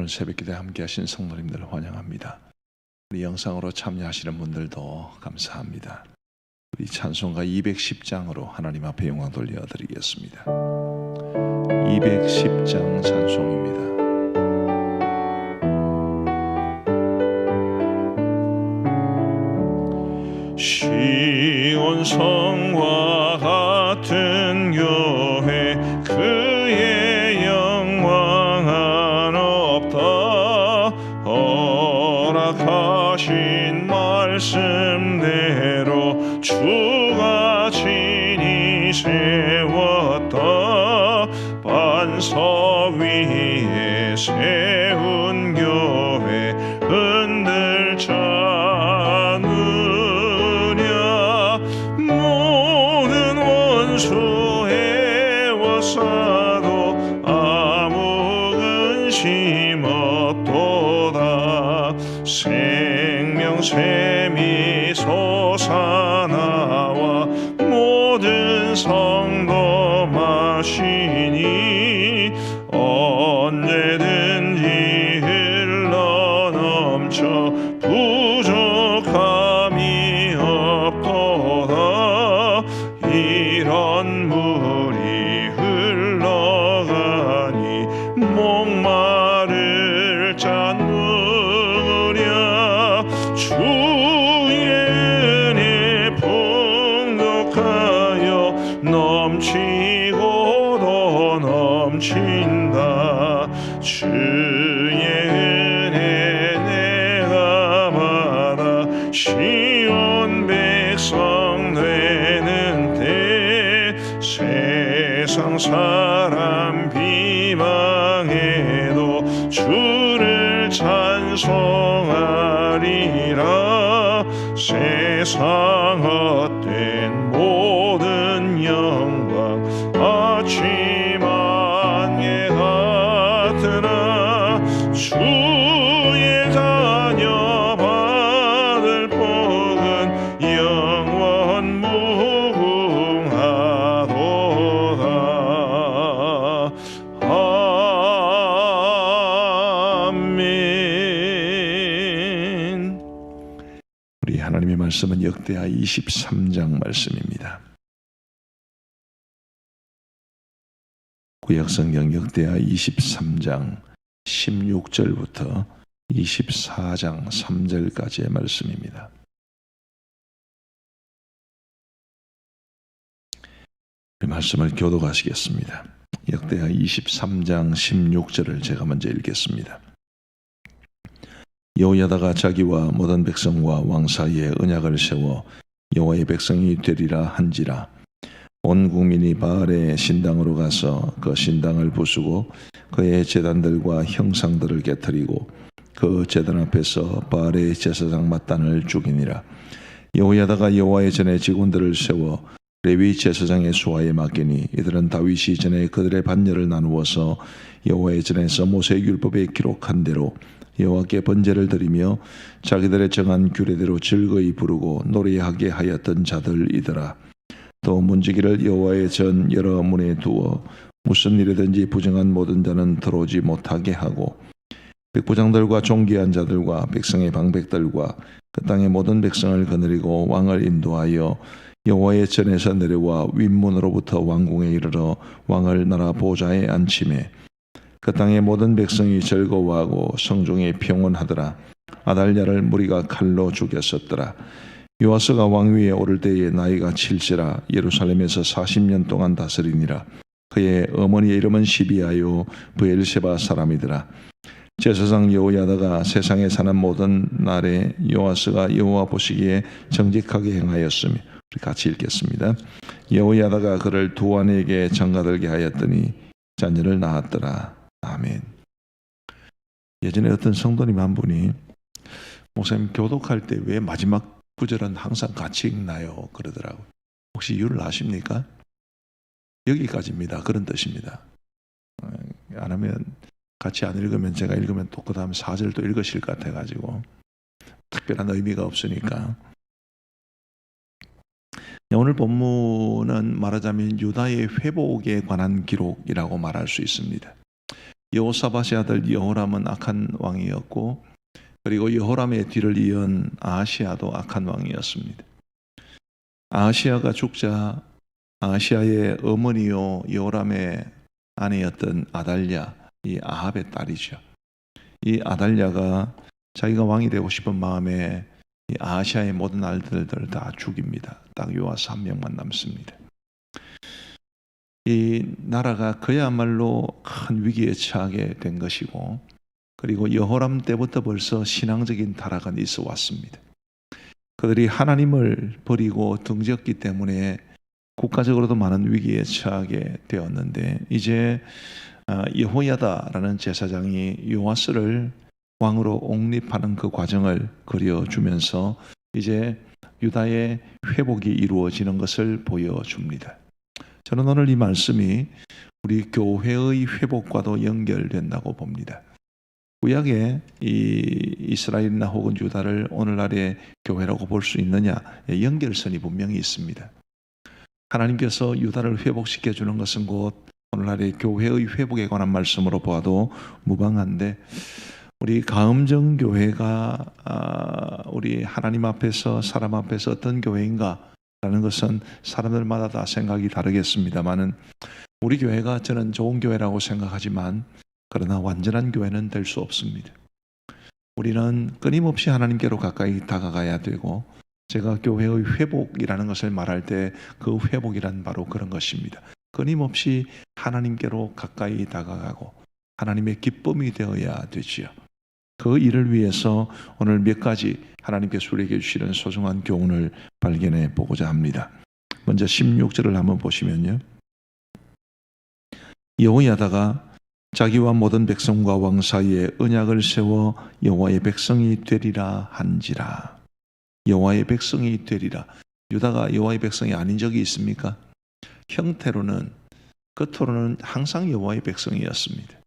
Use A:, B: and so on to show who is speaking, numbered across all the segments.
A: 오늘 새벽 기도에 함께 하신 성도님들 환영합니다. 우리 영상으로 참여하시는 분들도 감사합니다. 우리 찬송가 210장으로 하나님 앞에 영광 돌려드리겠습니다. 210장 찬송입니다. 시온 성과 주가 친히 세웠다. 반석 위에 세운 교회 흔들지 않으랴 모든 원수 해워싸도 아무 근심 없도다. 생명샘이 시온 백성 되는 때 세상 사람 비방해도 주를 찬송하리라. 세상 헛 23장 말씀입니다. 구약성경 역대하 23장 16절부터 24장 3절까지의 말씀입니다. 이 말씀을 교독하시겠습니다. 역대하 23장 16절을 제가 먼저 읽겠습니다. 여호야다가 자기와 모든 백성과 왕 사이에 언약을 세워 여호와의 백성이 되리라 한지라. 온 국민이 바알의 신당으로 가서 그 신당을 부수고 그의 제단들과 형상들을 깨뜨리고 그 제단 앞에서 바알의 제사장 마단을 죽이니라. 여호야다가 여호와의 전에 직원들을 세워 레위 제사장의 수하에 맡기니 이들은 다윗이 전에 그들의 반열을 나누어서 여호와의 전에서 모세 율법에 기록한 대로 여호와께 번제를 드리며 자기들의 정한 규례대로 즐거이 부르고 노래하게 하였던 자들이더라. 또 문지기를 여호와의 전 여러 문에 두어 무슨 일이든지 부정한 모든 자는 들어오지 못하게 하고 백부장들과 종기한 자들과 백성의 방백들과 그 땅의 모든 백성을 거느리고 왕을 인도하여 여호와의 전에서 내려와 윗문으로부터 왕궁에 이르러 왕을 나라 보좌에 앉히매 그 땅의 모든 백성이 즐거워하고 성중에 평온하더라. 아달랴를 무리가 칼로 죽였었더라. 요아스가 왕위에 오를 때에 나이가 칠세라 예루살렘에서 40년 동안 다스리니라. 그의 어머니의 이름은 시비아요 브엘세바 사람이더라. 제사장 여호야다가 세상에 사는 모든 날에 요아스가 여호와 보시기에 정직하게 행하였으며 우리 같이 읽겠습니다. 여호야다가 그를 두 아내에게 장가들게 하였더니 자녀를 낳았더라. 아멘. 예전에 어떤 성도님 한 분이 목사님 교독할 때 왜 마지막 구절은 항상 같이 읽나요? 그러더라고요. 혹시 이유를 아십니까? 여기까지입니다. 그런 뜻입니다. 어, 안 하면 같이 안 읽으면 제가 읽으면 또 그 다음 4절 또 읽으실 것 같아가지고 특별한 의미가 없으니까 네, 오늘 본문은 말하자면 유다의 회복에 관한 기록이라고 말할 수 있습니다. 여호사밧의 아들 여호람은 악한 왕이었고 그리고 여호람의 뒤를 이은 아하시아도 악한 왕이었습니다. 아하시아가 죽자 아하시아의 어머니요 여호람의 아내였던 아달랴 이 아합의 딸이죠. 이 아달랴가 자기가 왕이 되고 싶은 마음에 이 아시아의 모든 아들들을 다 죽입니다. 딱 요아스 한 명만 남습니다. 이 나라가 그야말로 큰 위기에 처하게 된 것이고 그리고 여호람 때부터 벌써 신앙적인 타락은 있어 왔습니다. 그들이 하나님을 버리고 등졌기 때문에 국가적으로도 많은 위기에 처하게 되었는데 이제 아, 여호야다라는 제사장이 요아스를 왕으로 옹립하는 그 과정을 그려주면서 이제 유다의 회복이 이루어지는 것을 보여줍니다. 저는 오늘 이 말씀이 우리 교회의 회복과도 연결된다고 봅니다. 구약의 이 이스라엘이나 혹은 유다를 오늘날의 교회라고 볼 수 있느냐 연결선이 분명히 있습니다. 하나님께서 유다를 회복시켜 주는 것은 곧 오늘날의 교회의 회복에 관한 말씀으로 보아도 무방한데 우리 가음정 교회가 아, 우리 하나님 앞에서 사람 앞에서 어떤 교회인가 라는 것은 사람들마다 다 생각이 다르겠습니다만은 우리 교회가 저는 좋은 교회라고 생각하지만 그러나 완전한 교회는 될 수 없습니다. 우리는 끊임없이 하나님께로 가까이 다가가야 되고 제가 교회의 회복이라는 것을 말할 때 그 회복이란 바로 그런 것입니다. 끊임없이 하나님께로 가까이 다가가고 하나님의 기쁨이 되어야 되지요. 그 일을 위해서 오늘 몇 가지 하나님께서 우리에게 주시는 소중한 교훈을 발견해 보고자 합니다. 먼저 16절을 한번 보시면요. 여호야다가 자기와 모든 백성과 왕 사이에 언약을 세워 여호와의 백성이 되리라 한지라. 여호와의 백성이 되리라. 유다가 여호와의 백성이 아닌 적이 있습니까? 형태로는 겉으로는 항상 여호와의 백성이었습니다.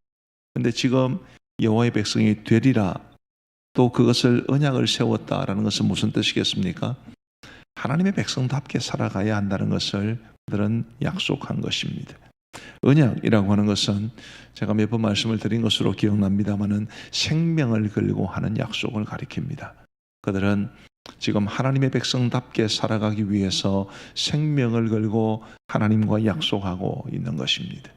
A: 근데 지금 여호와의 백성이 되리라 또 그것을 언약을 세웠다라는 것은 무슨 뜻이겠습니까? 하나님의 백성답게 살아가야 한다는 것을 그들은 약속한 것입니다. 언약이라고 하는 것은 제가 몇 번 말씀을 드린 것으로 기억납니다만은 생명을 걸고 하는 약속을 가리킵니다. 그들은 지금 하나님의 백성답게 살아가기 위해서 생명을 걸고 하나님과 약속하고 있는 것입니다.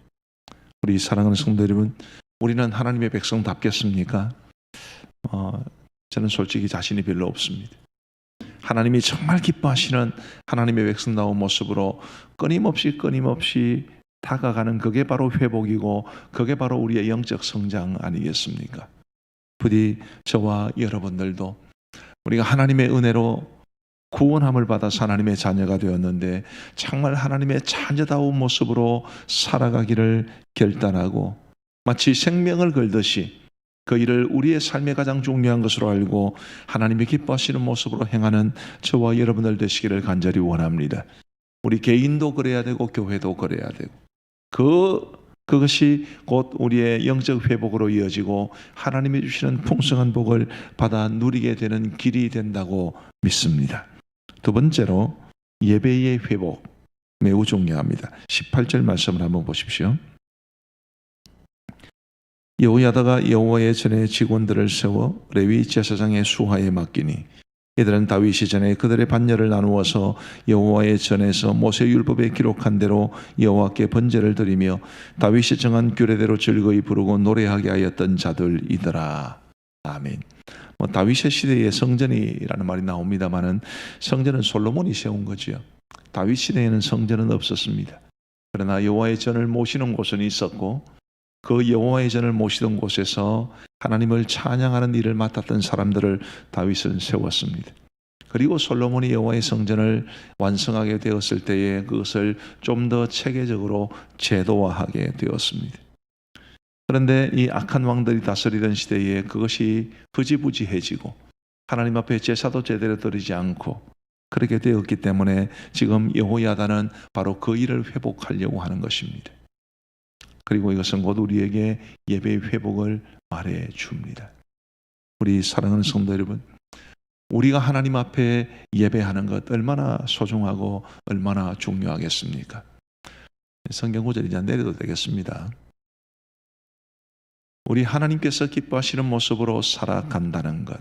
A: 우리 사랑하는 성도 여러분, 우리는 하나님의 백성답겠습니까? 어, 저는 솔직히 자신이 별로 없습니다. 하나님이 정말 기뻐하시는 하나님의 백성다운 모습으로 끊임없이 끊임없이 다가가는 그게 바로 회복이고 그게 바로 우리의 영적 성장 아니겠습니까? 부디 저와 여러분들도 우리가 하나님의 은혜로 구원함을 받아서 하나님의 자녀가 되었는데 정말 하나님의 자녀다운 모습으로 살아가기를 결단하고 마치 생명을 걸듯이 그 일을 우리의 삶의 가장 중요한 것으로 알고 하나님이 기뻐하시는 모습으로 행하는 저와 여러분들 되시기를 간절히 원합니다. 우리 개인도 그래야 되고 교회도 그래야 되고 그 그것이 곧 우리의 영적 회복으로 이어지고 하나님이 주시는 풍성한 복을 받아 누리게 되는 길이 된다고 믿습니다. 두 번째로 예배의 회복 매우 중요합니다. 18절 말씀을 한번 보십시오. 여호야다가 여호와의 전에 직원들을 세워 레위 제사장의 수하에 맡기니 이들은 다윗이 전에 그들의 반열을 나누어서 여호와의 전에서 모세 율법에 기록한 대로 여호와께 번제를 드리며 다윗이 정한 규례대로 즐거이 부르고 노래하게 하였던 자들이더라. 아멘. 뭐 다윗의 시대에 성전이라는 말이 나옵니다만은 성전은 솔로몬이 세운 거지요. 다윗 시대에는 성전은 없었습니다. 그러나 여호와의 전을 모시는 곳은 있었고 그 여호와의 전을 모시던 곳에서 하나님을 찬양하는 일을 맡았던 사람들을 다윗은 세웠습니다. 그리고 솔로몬이 여호와의 성전을 완성하게 되었을 때에 그것을 좀 더 체계적으로 제도화하게 되었습니다. 그런데 이 악한 왕들이 다스리던 시대에 그것이 흐지부지해지고 하나님 앞에 제사도 제대로 드리지 않고 그렇게 되었기 때문에 지금 여호야다는 바로 그 일을 회복하려고 하는 것입니다. 그리고 이것은 곧 우리에게 예배의 회복을 말해 줍니다. 우리 사랑하는 성도 여러분, 우리가 하나님 앞에 예배하는 것 얼마나 소중하고 얼마나 중요하겠습니까? 성경 구절 이제 내려도 되겠습니다. 우리 하나님께서 기뻐하시는 모습으로 살아간다는 것.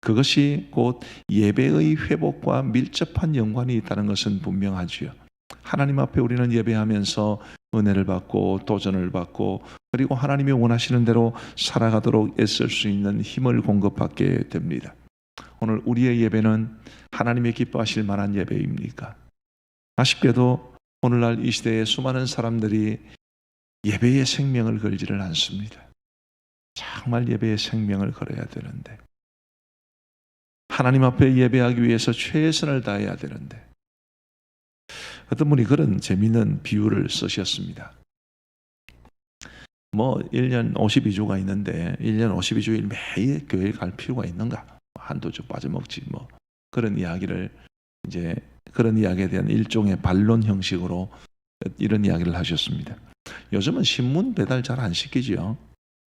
A: 그것이 곧 예배의 회복과 밀접한 연관이 있다는 것은 분명하지요. 하나님 앞에 우리는 예배하면서 은혜를 받고 도전을 받고 그리고 하나님이 원하시는 대로 살아가도록 애쓸 수 있는 힘을 공급받게 됩니다. 오늘 우리의 예배는 하나님의 기뻐하실 만한 예배입니까? 아쉽게도 오늘날 이 시대에 수많은 사람들이 예배의 생명을 걸지를 않습니다. 정말 예배의 생명을 걸어야 되는데 하나님 앞에 예배하기 위해서 최선을 다해야 되는데 어떤 분이 그런 재미있는 비유를 쓰셨습니다. 뭐 1년 52주가 있는데 1년 52주일 매일 교회 갈 필요가 있는가? 한두 주 빠져먹지 뭐 그런 이야기를 이제 그런 이야기에 대한 일종의 반론 형식으로 이런 이야기를 하셨습니다. 요즘은 신문 배달 잘 안 시키지요.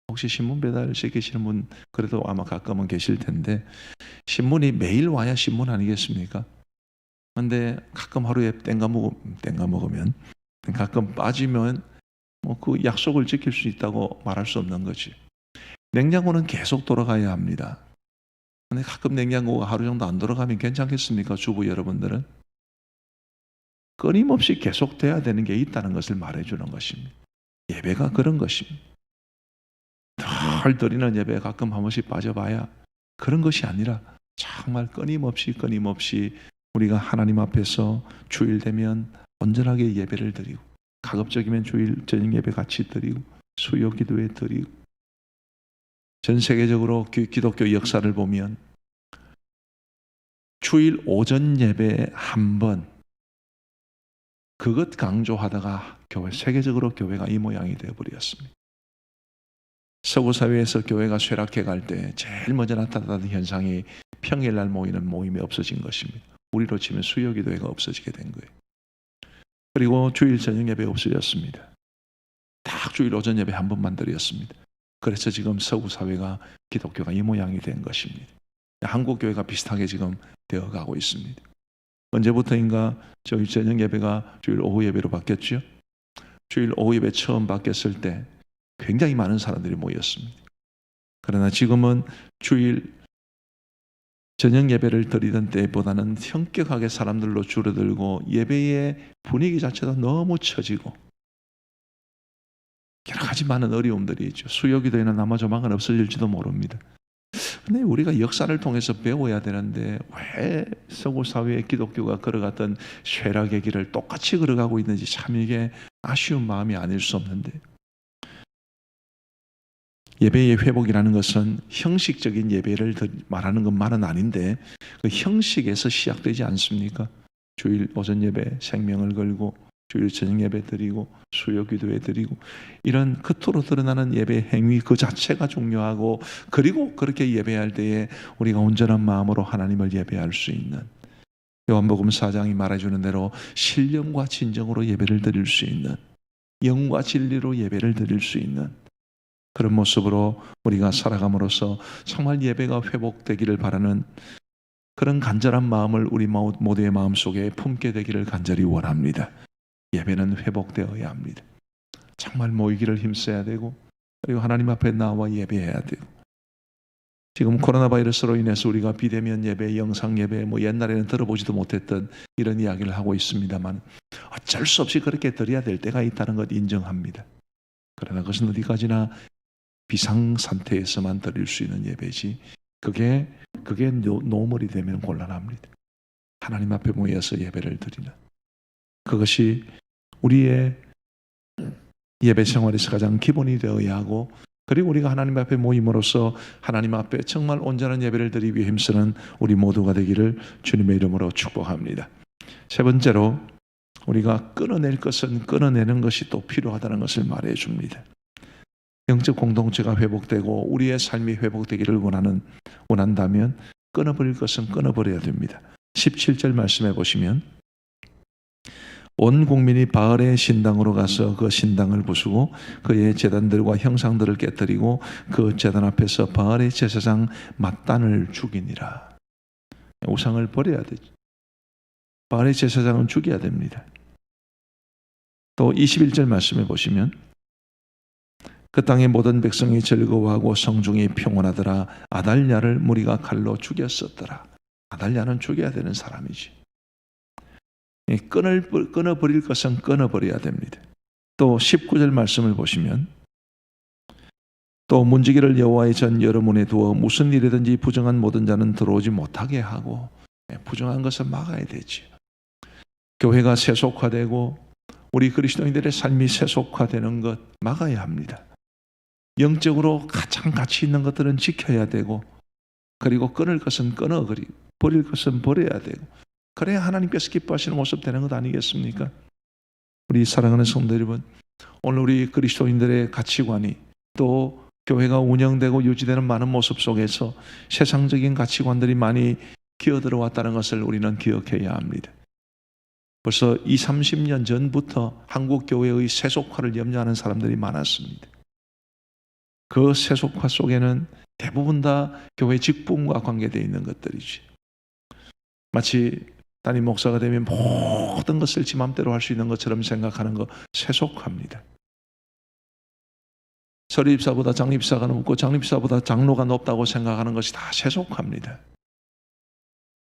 A: 혹시 신문 배달 시키시는 분 그래도 아마 가끔은 계실 텐데 신문이 매일 와야 신문 아니겠습니까? 근데 가끔 하루에 땡가 먹 땡가 먹으면 가끔 빠지면 뭐 그 약속을 지킬 수 있다고 말할 수 없는 거지. 냉장고는 계속 돌아가야 합니다. 근데 가끔 냉장고가 하루 정도 안 돌아가면 괜찮겠습니까? 주부 여러분들은 끊임없이 계속 돼야 되는 게 있다는 것을 말해 주는 것입니다. 예배가 그런 것입니다. 덜 드리는 예배 가끔 한 번씩 빠져봐야 그런 것이 아니라 정말 끊임없이 끊임없이 우리가 하나님 앞에서 주일 되면 온전하게 예배를 드리고 가급적이면 주일 저녁 예배 같이 드리고 수요 기도에 드리고 전 세계적으로 기- 기독교 역사를 보면 주일 오전 예배 한번 그것 강조하다가 교회 세계적으로 교회가 이 모양이 되어 버렸습니다. 서구 사회에서 교회가 쇠락해 갈 때 제일 먼저 나타나는 현상이 평일날 모이는 모임이 없어진 것입니다. 우리로 치면 수요 기도회가 없어지게 된 거예요. 그리고 주일 저녁 예배 없어졌습니다. 딱 주일 오전 예배 한 번만 드렸습니다. 그래서 지금 서구 사회가 기독교가 이 모양이 된 것입니다. 한국 교회가 비슷하게 지금 되어 가고 있습니다. 언제부터인가 저희 저녁 예배가 주일 오후 예배로 바뀌었죠? 주일 오후 예배 처음 바뀌었을 때 굉장히 많은 사람들이 모였습니다. 그러나 지금은 주일 저녁 예배를 드리던 때보다는 현격하게 사람들로 줄어들고 예배의 분위기 자체도 너무 처지고 여러 가지 많은 어려움들이 있죠. 수요기도에는 아마 조만간 없어질지도 모릅니다. 근데 우리가 역사를 통해서 배워야 되는데 왜 서구 사회의 기독교가 걸어갔던 쇠락의 길을 똑같이 걸어가고 있는지 참 이게 아쉬운 마음이 아닐 수 없는데 예배의 회복이라는 것은 형식적인 예배를 드- 말하는 것만은 아닌데 그 형식에서 시작되지 않습니까? 주일 오전 예배 생명을 걸고 주일 저녁 예배 드리고 수요 기도회 드리고 이런 겉으로 드러나는 예배 행위 그 자체가 중요하고 그리고 그렇게 예배할 때에 우리가 온전한 마음으로 하나님을 예배할 수 있는 요한복음 4장이 말해주는 대로 신령과 진정으로 예배를 드릴 수 있는 영과 진리로 예배를 드릴 수 있는 그런 모습으로 우리가 살아감으로써 정말 예배가 회복되기를 바라는 그런 간절한 마음을 우리 모- 모두의 마음 속에 품게 되기를 간절히 원합니다. 예배는 회복되어야 합니다. 정말 모이기를 힘써야 되고 그리고 하나님 앞에 나와 예배해야 되고 지금 코로나 바이러스로 인해서 우리가 비대면 예배, 영상 예배, 뭐 옛날에는 들어보지도 못했던 이런 이야기를 하고 있습니다만 어쩔 수 없이 그렇게 드려야 될 때가 있다는 것 인정합니다. 그러나 그것은 어디까지나 비상 상태에서만 드릴 수 있는 예배지. 그게 그게 노- 노멀이 되면 곤란합니다. 하나님 앞에 모여서 예배를 드리는 그것이 우리의 예배 생활에서 가장 기본이 되어야 하고 그리고 우리가 하나님 앞에 모임으로써 하나님 앞에 정말 온전한 예배를 드리기 위해 힘쓰는 우리 모두가 되기를 주님의 이름으로 축복합니다. 세 번째로 우리가 끊어낼 것은 끊어내는 것이 또 필요하다는 것을 말해 줍니다. 영적 공동체가 회복되고 우리의 삶이 회복되기를 원하는 원한다면 끊어버릴 것은 끊어버려야 됩니다. 17절 말씀해 보시면 온 국민이 바알의 신당으로 가서 그 신당을 부수고 그의 제단들과 형상들을 깨뜨리고 그 제단 앞에서 바알의 제사장 mat단을 죽이니라. 우상을 버려야 되죠. 바알의 제사장은 죽여야 됩니다. 또 21절 말씀해 보시면 그 땅의 모든 백성이 즐거워하고 성중이 평온하더라. 아달랴를 무리가 칼로 죽였었더라. 아달랴는 죽여야 되는 사람이지. 이 끊을 끊어 버릴 것은 끊어 버려야 됩니다. 또 19절 말씀을 보시면 또 문지기를 여호와의 전 여러문에 두어 무슨 일이든지 부정한 모든 자는 들어오지 못하게 하고 예, 부정한 것을 막아야 되지. 교회가 세속화되고 우리 그리스도인들의 삶이 세속화되는 것 막아야 합니다. 영적으로 가장 가치 있는 것들은 지켜야 되고 그리고 끊을 것은 끊어 버릴 것은 버려야 되고 그래야 하나님께서 기뻐하시는 모습 되는 것 아니겠습니까? 우리 사랑하는 성도 여러분, 오늘 우리 그리스도인들의 가치관이 또 교회가 운영되고 유지되는 많은 모습 속에서 세상적인 가치관들이 많이 기어들어왔다는 것을 우리는 기억해야 합니다. 벌써 2, 30년 전부터 한국 교회의 세속화를 염려하는 사람들이 많았습니다. 그 세속화 속에는 대부분 다 교회 직분과 관계되어 있는 것들이지. 마치 담임 목사가 되면 모든 것을 지 맘대로 할 수 있는 것처럼 생각하는 거 세속화입니다. 설립사보다 장립사가 높고 장립사보다 장로가 높다고 생각하는 것이 다 세속화입니다.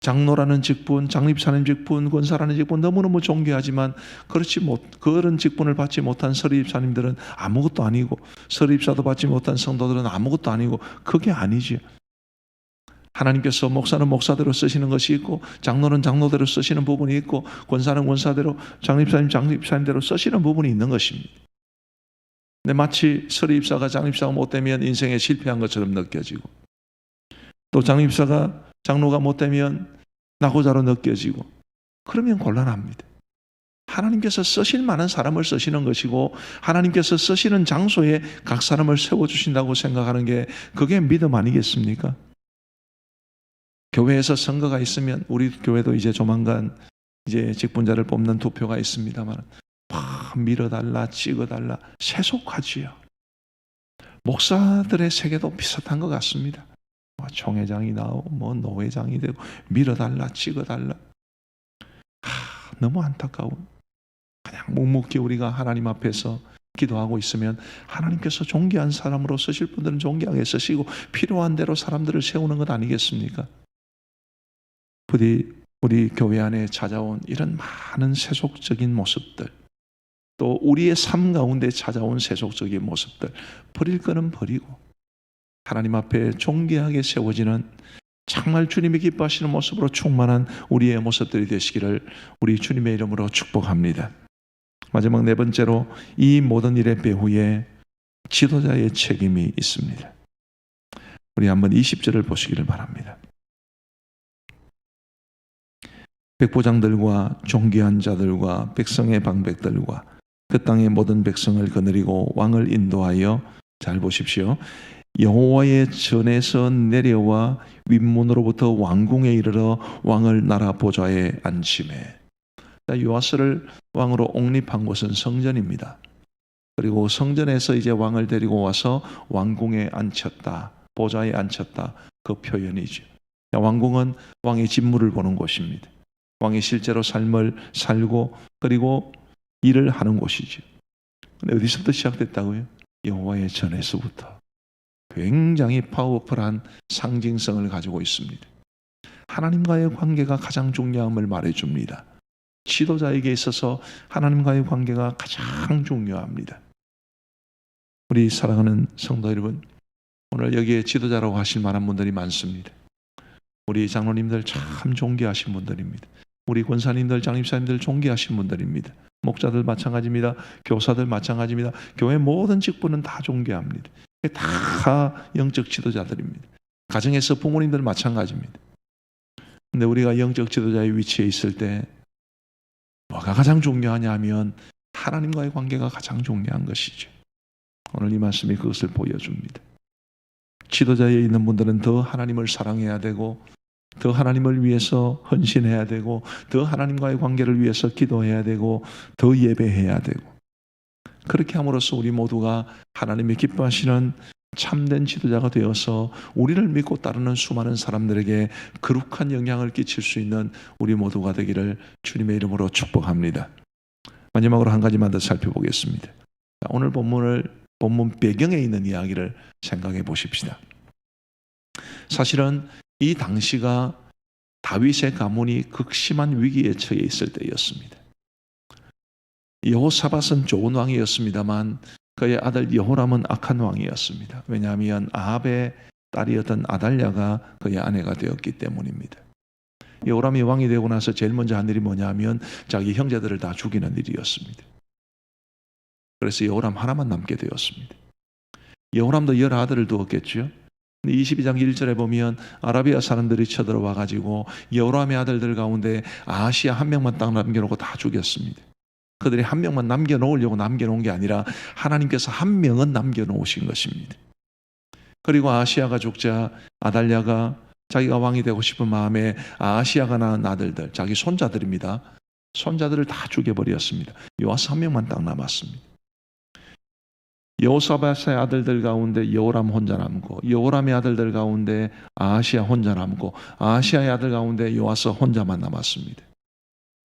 A: 장로라는 직분, 장립사는 직분, 권사라는 직분 너무너무 존귀하지만 그렇지 못 그런 직분을 받지 못한 설립사님들은 아무것도 아니고 설립사도 받지 못한 성도들은 아무것도 아니고 그게 아니지. 하나님께서 목사는 목사대로 쓰시는 것이 있고 장로는 장로대로 쓰시는 부분이 있고 권사는 권사대로 장립사님 장립사님대로 쓰시는 부분이 있는 것입니다. 근데 마치 설립사가 장립사가 못 되면 인생에 실패한 것처럼 느껴지고 또 장립사가 장로가 못 되면 낙오자로 느껴지고 그러면 곤란합니다. 하나님께서 쓰실 만한 사람을 쓰시는 것이고 하나님께서 쓰시는 장소에 각 사람을 세워 주신다고 생각하는 게 그게 믿음 아니겠습니까? 교회에서 선거가 있으면 우리 교회도 이제 조만간 이제 직분자를 뽑는 투표가 있습니다만 막 밀어달라 찍어달라 세속하지요. 목사들의 세계도 비슷한 것 같습니다. 뭐 총회장이 나오고 뭐 노회장이 되고 밀어달라 찍어달라 하, 너무 안타까운 그냥 묵묵히 우리가 하나님 앞에서 기도하고 있으면 하나님께서 존귀한 사람으로 쓰실 분들은 존귀하게 쓰시고 필요한 대로 사람들을 세우는 것 아니겠습니까? 부디 우리 교회 안에 찾아온 이런 많은 세속적인 모습들 또 우리의 삶 가운데 찾아온 세속적인 모습들 버릴 거는 버리고 하나님 앞에 존귀하게 세워지는 정말 주님이 기뻐하시는 모습으로 충만한 우리의 모습들이 되시기를 우리 주님의 이름으로 축복합니다. 마지막 네 번째로 이 모든 일의 배후에 지도자의 책임이 있습니다. 우리 한번 20절을 보시기를 바랍니다. 백부장들과 존귀한 자들과 백성의 방백들과 그 땅의 모든 백성을 거느리고 왕을 인도하여 잘 보십시오. 여호와의 전에서 내려와 윗문으로부터 왕궁에 이르러 왕을 나라 보좌에 앉힘에 요아스를 왕으로 옹립한 곳은 성전입니다. 그리고 성전에서 이제 왕을 데리고 와서 왕궁에 앉혔다. 보좌에 앉혔다. 그 표현이죠. 왕궁은 왕의 직무를 보는 곳입니다. 왕이 실제로 삶을 살고 그리고 일을 하는 곳이죠. 근데 어디서부터 시작됐다고요? 여호와의 전에서부터. 굉장히 파워풀한 상징성을 가지고 있습니다. 하나님과의 관계가 가장 중요함을 말해줍니다. 지도자에게 있어서 하나님과의 관계가 가장 중요합니다. 우리 사랑하는 성도 여러분, 오늘 여기에 지도자라고 하실 만한 분들이 많습니다. 우리 장로님들 참 존귀하신 분들입니다. 우리 권사님들, 장립사님들 존귀하신 분들입니다. 목자들 마찬가지입니다. 교사들 마찬가지입니다. 교회 모든 직분은 다 존귀합니다. 다 영적 지도자들입니다. 가정에서 부모님들 마찬가지입니다. 근데 우리가 영적 지도자의 위치에 있을 때 뭐가 가장 중요하냐 하면 하나님과의 관계가 가장 중요한 것이죠. 오늘 이 말씀이 그것을 보여줍니다. 지도자에 있는 분들은 더 하나님을 사랑해야 되고 더 하나님을 위해서 헌신해야 되고 더 하나님과의 관계를 위해서 기도해야 되고 더 예배해야 되고 그렇게 함으로써 우리 모두가 하나님이 기뻐하시는 참된 지도자가 되어서 우리를 믿고 따르는 수많은 사람들에게 거룩한 영향을 끼칠 수 있는 우리 모두가 되기를 주님의 이름으로 축복합니다. 마지막으로 한 가지만 더 살펴보겠습니다. 오늘 본문을 본문 배경에 있는 이야기를 생각해 보십시다. 사실은 이 당시가 다윗의 가문이 극심한 위기에 처해 있을 때였습니다. 여호사밧은 좋은 왕이었습니다만 그의 아들 여호람은 악한 왕이었습니다. 왜냐하면 아합의 딸이었던 아달랴가 그의 아내가 되었기 때문입니다. 여호람이 왕이 되고 나서 제일 먼저 한 일이 뭐냐면 자기 형제들을 다 죽이는 일이었습니다. 그래서 여호람 하나만 남게 되었습니다. 여호람도 열 아들을 두었겠죠. 22장 1절에 보면 아라비아 사람들이 쳐들어와 가지고 여호람의 아들들 가운데 아시아 한 명만 딱 남겨놓고 다 죽였습니다. 그들이 한 명만 남겨놓으려고 남겨놓은 게 아니라 하나님께서 한 명은 남겨놓으신 것입니다. 그리고 아시아가 죽자 아달랴가 자기가 왕이 되고 싶은 마음에 아시아가 낳은 아들들, 자기 손자들입니다. 손자들을 다 죽여버렸습니다. 요아스 한 명만 딱 남았습니다. 여호사밧의 아들들 가운데 여호람 혼자 남고 여호람의 아들들 가운데 아시아 혼자 남고 아시아의 아들 가운데 요아스 혼자만 남았습니다.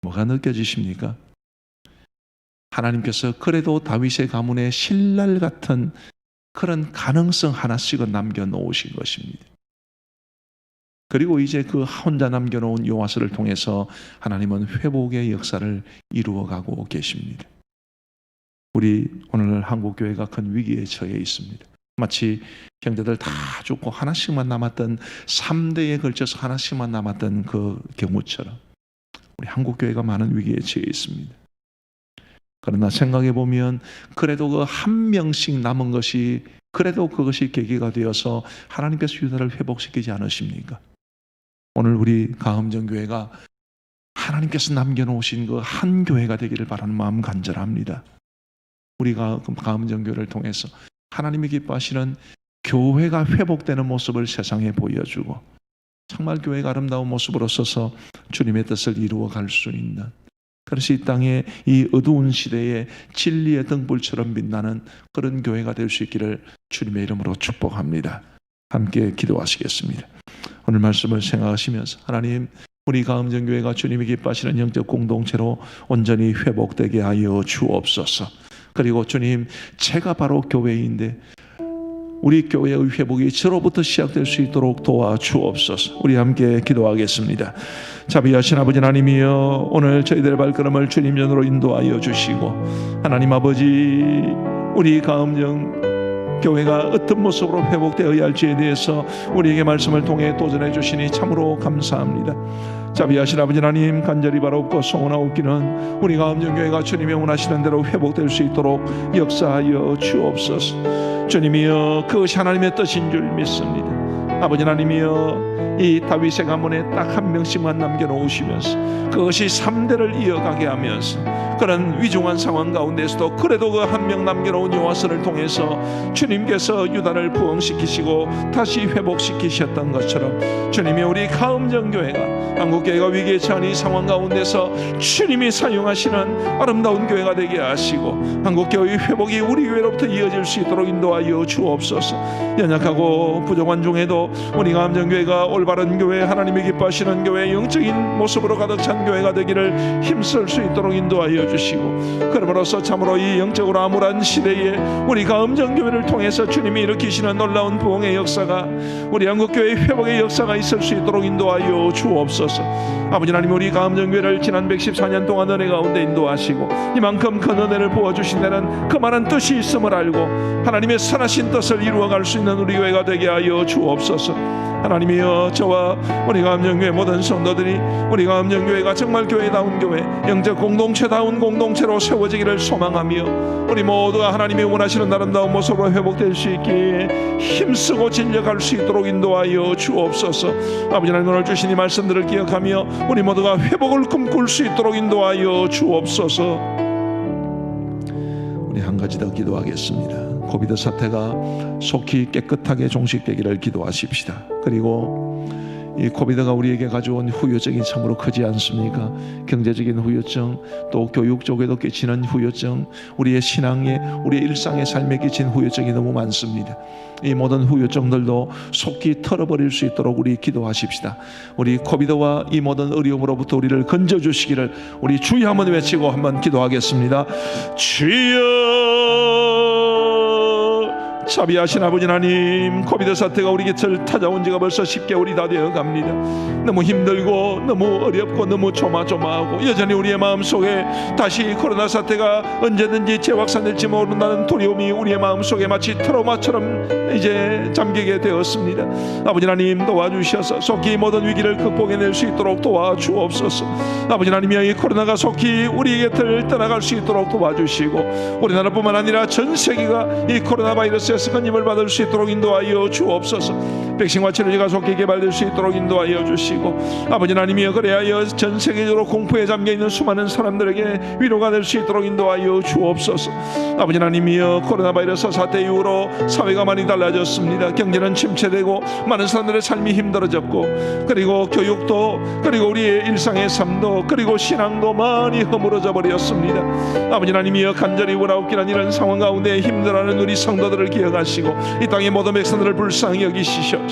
A: 뭐가 느껴지십니까? 하나님께서 그래도 다윗의 가문에 신랄 같은 그런 가능성 하나씩은 남겨 놓으신 것입니다. 그리고 이제 그 혼자 남겨놓은 요아스를 통해서 하나님은 회복의 역사를 이루어가고 계십니다. 우리 오늘 한국 교회가 큰 위기에 처해 있습니다. 마치 형제들 다 죽고 하나씩만 남았던 3대에 걸쳐서 하나씩만 남았던 그 경우처럼 우리 한국 교회가 많은 위기에 처해 있습니다. 그러나 생각해 보면 그래도 그 한 명씩 남은 것이 그래도 그것이 계기가 되어서 하나님께서 유다를 회복시키지 않으십니까? 오늘 우리 가음정 교회가 하나님께서 남겨놓으신 그 한 교회가 되기를 바라는 마음 간절합니다. 우리가 그 가음정 교회를 통해서 하나님이 기뻐하시는 교회가 회복되는 모습을 세상에 보여주고 정말 교회가 아름다운 모습으로 서서 주님의 뜻을 이루어 갈 수 있는 그래서 이 땅에 이 어두운 시대에 진리의 등불처럼 빛나는 그런 교회가 될 수 있기를 주님의 이름으로 축복합니다. 함께 기도하시겠습니다. 오늘 말씀을 생각하시면서 하나님 우리 가음정교회가 주님이 기뻐하시는 영적 공동체로 온전히 회복되게 하여 주옵소서. 그리고 주님 제가 바로 교회인데 우리 교회의 회복이 저로부터 시작될 수 있도록 도와주옵소서. 우리 함께 기도하겠습니다. 자비하신 아버지 하나님이여 오늘 저희들의 발걸음을 주님 전으로 인도하여 주시고 하나님 아버지 우리 가음정 교회가 어떤 모습으로 회복되어야 할지에 대해서 우리에게 말씀을 통해 도전해 주시니 참으로 감사합니다. 자비하신 아버지 하나님 간절히 바라옵고 소원하옵기는 우리 가 음정교회가 주님의 원하시는 대로 회복될 수 있도록 역사하여 주옵소서 주님이여 그것이 하나님의 뜻인 줄 믿습니다 아버지 하나님이여 이 다윗의 가문에 딱 한 명씩만 남겨놓으시면서 그것이 3대를 이어가게 하면서 그런 위중한 상황 가운데서도 그래도 그 한 명 남겨놓은 요하스를 통해서 주님께서 유다를 부흥시키시고 다시 회복시키셨던 것처럼 주님이 우리 가음정교회가 한국교회가 위기에 처한 이 상황 가운데서 주님이 사용하시는 아름다운 교회가 되게 하시고 한국교회의 회복이 우리 교회로부터 이어질 수 있도록 인도하여 주옵소서. 연약하고 부족한 중에도 우리 가음정교회가 올바른 교회 하나님이 기뻐하시는 교회 영적인 모습으로 가득 찬 교회가 되기를 힘쓸 수 있도록 인도하여 주시고 그러므로써 참으로 이 영적으로 암울한 시대에 우리 가음정교회를 통해서 주님이 일으키시는 놀라운 부흥의 역사가 우리 한국교회 회복의 역사가 있을 수 있도록 인도하여 주옵소서. 아버지 하나님 우리 가음정교회를 지난 114년 동안 은혜 가운데 인도하시고 이만큼 큰 은혜를 부어주신다는 그 많은 뜻이 있음을 알고 하나님의 선하신 뜻을 이루어갈 수 있는 우리 교회가 되게 하여 주옵소서 하나님이여 저와 우리 감정교회 모든 성도들이 우리 감정교회가 정말 교회다운 교회 영적 공동체다운 공동체로 세워지기를 소망하며 우리 모두가 하나님이 원하시는 아름다운 모습으로 회복될 수 있기에 힘쓰고 진력할 수 있도록 인도하여 주옵소서. 아버지 하나님 오늘 주신 이 말씀들을 기억하며 우리 모두가 회복을 꿈꿀 수 있도록 인도하여 주옵소서 우리 한 가지 더 기도하겠습니다. 코비드 사태가 속히 깨끗하게 종식되기를 기도하십시다. 그리고 이 코비드가 우리에게 가져온 후유증이 참으로 크지 않습니까? 경제적인 후유증, 또 교육 쪽에도 끼치는 후유증, 우리의 신앙에, 우리의 일상의 삶에 끼친 후유증이 너무 많습니다. 이 모든 후유증들도 속히 털어버릴 수 있도록 우리 기도하십시다. 우리 코비드와 이 모든 어려움으로부터 우리를 건져 주시기를 우리 주여 한번 외치고 한번 기도하겠습니다. 주여 자비하신 아버지 하나님 코비드 사태가 우리 곁을 찾아온 지가 벌써 10개월이 다 되어 갑니다. 너무 힘들고 너무 어렵고 너무 조마조마하고 여전히 우리의 마음속에 다시 코로나 사태가 언제든지 재확산될지 모른다는 두려움이 우리의 마음속에 마치 트라우마처럼 이제 잠기게 되었습니다. 아버지 하나님 도와주셔서 속히 모든 위기를 극복해낼 수 있도록 도와주옵소서. 아버지 하나님이여 이 코로나가 속히 우리 곁을 떠나갈 수 있도록 도와주시고 우리나라뿐만 아니라 전 세계가 이 코로나 바이러스에 서 건임을 받을 수 있도록 인도하여 주옵소서 백신과 치료제가 속히 개발될 수 있도록 인도하여 주시고 아버지 하나님이여 그래하여 전 세계적으로 공포에 잠겨 있는 수많은 사람들에게 위로가 될 수 있도록 인도하여 주옵소서. 아버지 하나님이여 코로나 바이러스 사태 이후로 사회가 많이 달라졌습니다. 경제는 침체되고 많은 사람들의 삶이 힘들어졌고 그리고 교육도 그리고 우리의 일상의 삶도 그리고 신앙도 많이 허물어져 버렸습니다. 아버지 하나님이여 간절히 원하옵기는 이런 상황 가운데 힘들어하는 우리 성도들을 기억하시고 이 땅의 모든 백성들을 불쌍히 여기시셔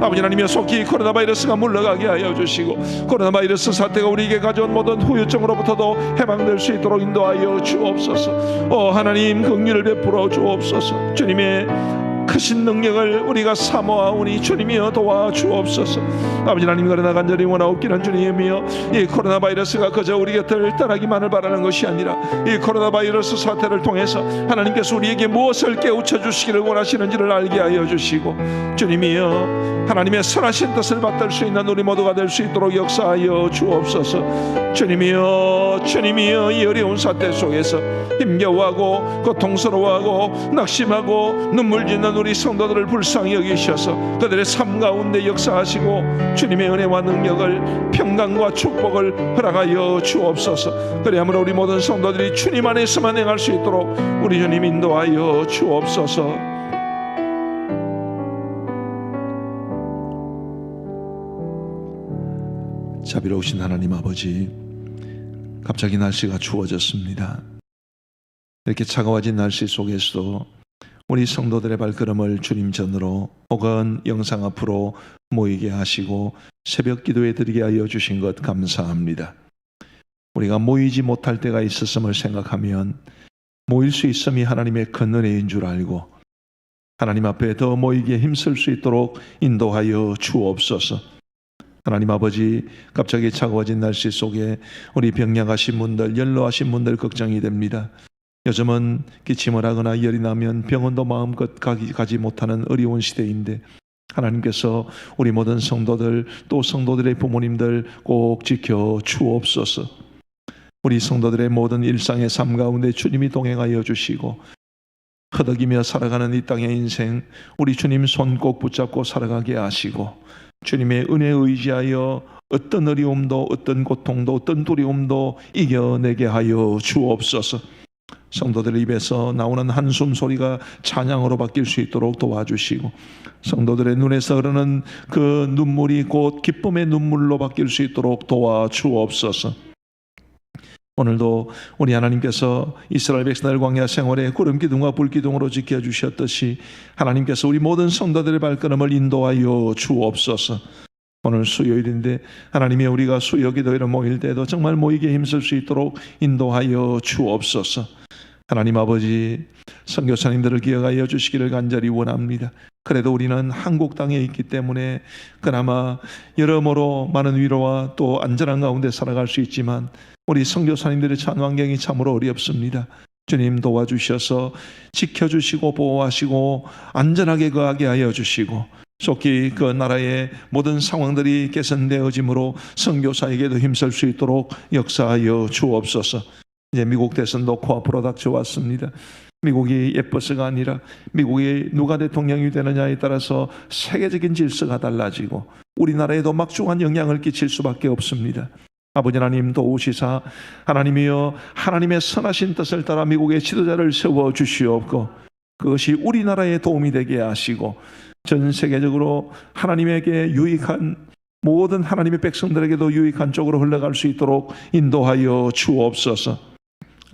A: 아버지 하나님이여 속히 코로나 바이러스가 물러가게 하여 주시고 코로나 바이러스 사태가 우리에게 가져온 모든 후유증으로부터도 해방될 수 있도록 인도하여 주옵소서. 오 하나님 긍휼을 베풀어 주옵소서. 주님의 크신 능력을 우리가 사모하오니 주님이여 도와주옵소서. 아버지 하나님 그러나 간절히 원하옵기는 주님이여 이 코로나 바이러스가 그저 우리 곁을 떠나기만을 바라는 것이 아니라 이 코로나 바이러스 사태를 통해서 하나님께서 우리에게 무엇을 깨우쳐 주시기를 원하시는지를 알게 하여 주시고 주님이여 하나님의 선하신 뜻을 받들 수 있는 우리 모두가 될 수 있도록 역사하여 주옵소서. 주님이여 주님이여 이 어려운 사태 속에서 힘겨워하고 고통스러워하고 낙심하고 눈물 짓는 우리 성도들을 불쌍히 여기셔서 그들의 삶 가운데 역사하시고 주님의 은혜와 능력을 평강과 축복을 허락하여 주옵소서 그리하므로 우리 모든 성도들이 주님 안에서만 행할 수 있도록 우리 주님 인도하여 주옵소서 자비로우신 하나님 아버지 갑자기 날씨가 추워졌습니다. 이렇게 차가워진 날씨 속에서도 우리 성도들의 발걸음을 주님 전으로 혹은 영상 앞으로 모이게 하시고 새벽 기도에 드리게 하여 주신 것 감사합니다. 우리가 모이지 못할 때가 있었음을 생각하면 모일 수 있음이 하나님의 큰 은혜인 줄 알고 하나님 앞에 더 모이기에 힘쓸 수 있도록 인도하여 주옵소서. 하나님 아버지 갑자기 차가워진 날씨 속에 우리 병약하신 분들 연로하신 분들 걱정이 됩니다. 요즘은 기침을 하거나 열이 나면 병원도 마음껏 가지 못하는 어려운 시대인데 하나님께서 우리 모든 성도들 또 성도들의 부모님들 꼭 지켜 주옵소서. 우리 성도들의 모든 일상의 삶 가운데 주님이 동행하여 주시고 허덕이며 살아가는 이 땅의 인생 우리 주님 손 꼭 붙잡고 살아가게 하시고 주님의 은혜에 의지하여 어떤 어려움도 어떤 고통도 어떤 두려움도 이겨내게 하여 주옵소서. 성도들 입에서 나오는 한숨 소리가 찬양으로 바뀔 수 있도록 도와주시고 성도들의 눈에서 흐르는 그 눈물이 곧 기쁨의 눈물로 바뀔 수 있도록 도와주옵소서. 오늘도 우리 하나님께서 이스라엘 백성들 광야 생활에 구름 기둥과 불 기둥으로 지켜 주셨듯이 하나님께서 우리 모든 성도들의 발걸음을 인도하여 주옵소서. 오늘 수요일인데 하나님이 우리가 수요 기도회를 모일 때도 정말 모이게 힘쓸 수 있도록 인도하여 주옵소서. 하나님 아버지 선교사님들을 기억하여 주시기를 간절히 원합니다. 그래도 우리는 한국 땅에 있기 때문에 그나마 여러모로 많은 위로와 또 안전한 가운데 살아갈 수 있지만 우리 선교사님들의 찬 환경이 참으로 어렵습니다. 주님 도와주셔서 지켜주시고 보호하시고 안전하게 거하게 하여 주시고 속히 그 나라의 모든 상황들이 개선되어짐으로 선교사에게도 힘쓸 수 있도록 역사하여 주옵소서. 이제 미국 대선도 코앞으로 닥쳐 왔습니다. 미국이 예뻐서가 아니라 미국이 누가 대통령이 되느냐에 따라서 세계적인 질서가 달라지고 우리나라에도 막중한 영향을 끼칠 수밖에 없습니다. 아버지 하나님 도우시사 하나님이여 하나님의 선하신 뜻을 따라 미국의 지도자를 세워 주시옵고 그것이 우리나라에 도움이 되게 하시고 전 세계적으로 하나님에게 유익한 모든 하나님의 백성들에게도 유익한 쪽으로 흘러갈 수 있도록 인도하여 주옵소서.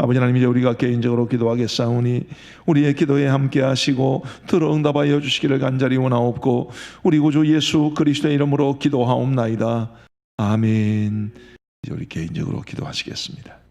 A: 아버지 하나님 이제 우리가 개인적으로 기도하겠사오니 우리의 기도에 함께 하시고 들어 응답하여 주시기를 간절히 원하옵고 우리 구주 예수 그리스도의 이름으로 기도하옵나이다. 아멘. 이제 우리 개인적으로 기도하시겠습니다.